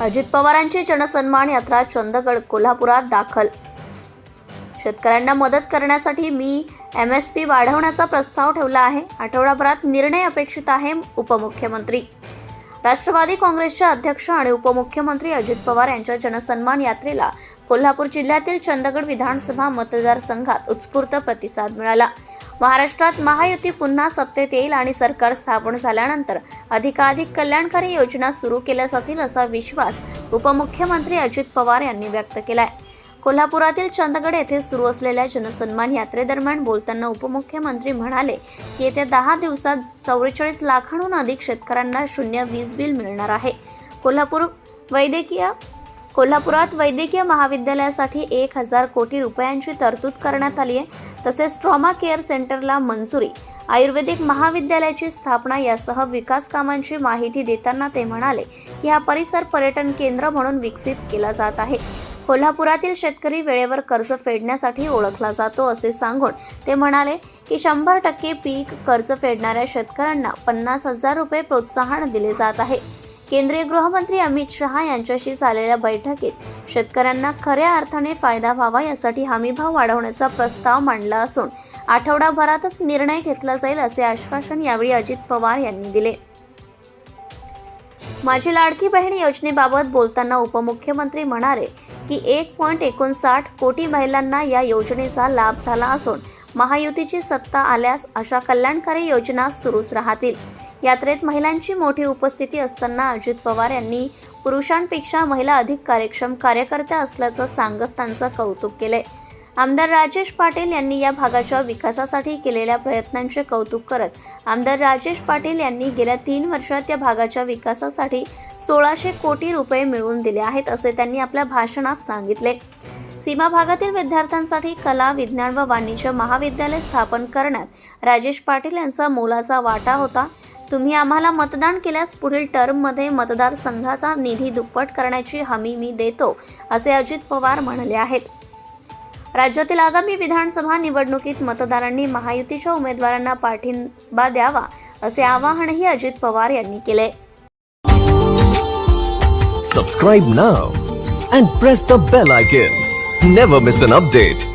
अजित पवारांची जनसन्मान यात्रा चंदगड कोल्हापुरात दाखल. शेतकऱ्यांना मदत करण्यासाठी मी एम एस पी वाढवण्याचा प्रस्ताव ठेवला आहे. आठवडाभरात निर्णय अपेक्षित आहे उपमुख्यमंत्री. राष्ट्रवादी काँग्रेसचे अध्यक्ष आणि उपमुख्यमंत्री अजित पवार यांच्या जनसन्मान यात्रेला कोल्हापूर जिल्ह्यातील चंदगड विधानसभा मतदारसंघात उत्स्फूर्त प्रतिसाद मिळाला. महाराष्ट्रात महायुती पुन्हा सत्तेत येईल आणि सरकार स्थापन झाल्यानंतर अधिकाधिक कल्याणकारी योजना सुरू केल्या जातील असा विश्वास उपमुख्यमंत्री अजित पवार यांनी व्यक्त केला आहे कोल्हापुरातील चंदगड येथे सुरू असलेल्या जनसन्मान यात्रेदरम्यान बोलताना उपमुख्यमंत्री म्हणाले की येत्या दहा दिवसात चौवेचाळीस लाखांहून अधिक शेतकऱ्यांना शून्य वीज बिल मिळणार आहे. कोल्हापूर वैद्यकीय कोल्हापुरात वैद्यकीय महाविद्यालयासाठी एक हजार कोटी रुपयांची तरतूद करण्यात आली आहे. तसेच ट्रॉमा केअर सेंटरला मंजुरी. आयुर्वेदिक महाविद्यालयाची स्थापना यासह विकास कामांची माहिती देताना ते म्हणाले की हा परिसर पर्यटन केंद्र म्हणून विकसित केला जात आहे. कोल्हापुरातील शेतकरी वेळेवर कर्ज फेडण्यासाठी ओळखला जातो असे सांगून ते म्हणाले की शंभर टक्के पीक कर्ज फेडणाऱ्या शेतकऱ्यांना पन्नास हजार रुपये प्रोत्साहन दिले जात आहे. केंद्रीय गृहमंत्री अमित शहा यांच्याशी झालेल्या बैठकीत शेतकऱ्यांना खऱ्या अर्थाने फायदा व्हावा यासाठी हमीभाव वाढवण्याचा प्रस्ताव मांडला असून आठवडाभरातच निर्णय घेतला जाईल असे आश्वासन यावेळी अजित पवार यांनी दिले. माझी लाडकी बहीण योजनेबाबत बोलताना उपमुख्यमंत्री म्हणाले की एक पॉईंट एकोणसाठ कोटी महिलांना या योजनेचा लाभ झाला असून महायुतीची सत्ता आल्यास अशा कल्याणकारी योजना सुरूच राहतील. यात्रेत महिलांची मोठी उपस्थिती असताना अजित पवार यांनी पुरुषांपेक्षा महिला अधिक कार्यक्षम कार्यकर्त्या असल्याचं सांगत त्यांचं कौतुक केलंय. आमदार राजेश पाटील यांनी या भागाच्या विकासासाठी केलेल्या प्रयत्नांचे कौतुक करत आमदार राजेश पाटील यांनी गेल्या तीन वर्षात या भागाच्या विकासासाठी सोळाशे कोटी रुपये मिळवून दिले आहेत असे त्यांनी आपल्या भाषणात सांगितले. सीमा भागातील विद्यार्थ्यांसाठी कला विज्ञान व वाणिज्य महाविद्यालय स्थापन करण्यात राजेश पाटील यांचा मोलाचा वाटा होता. तुम्ही आम्हाला मतदान केल्यास पुढील टर्ममध्ये मतदारसंघाचा निधी दुप्पट करण्याची हमी मी देतो असे अजित पवार म्हणाले आहेत. राज्यातील आगामी विधानसभा निवडणुकीत मतदारांनी महायुतीच्या उमेदवारांना पाठिंबा द्यावा असे आवाहनही अजित पवार यांनी केले. Subscribe now and press the bell icon never miss an update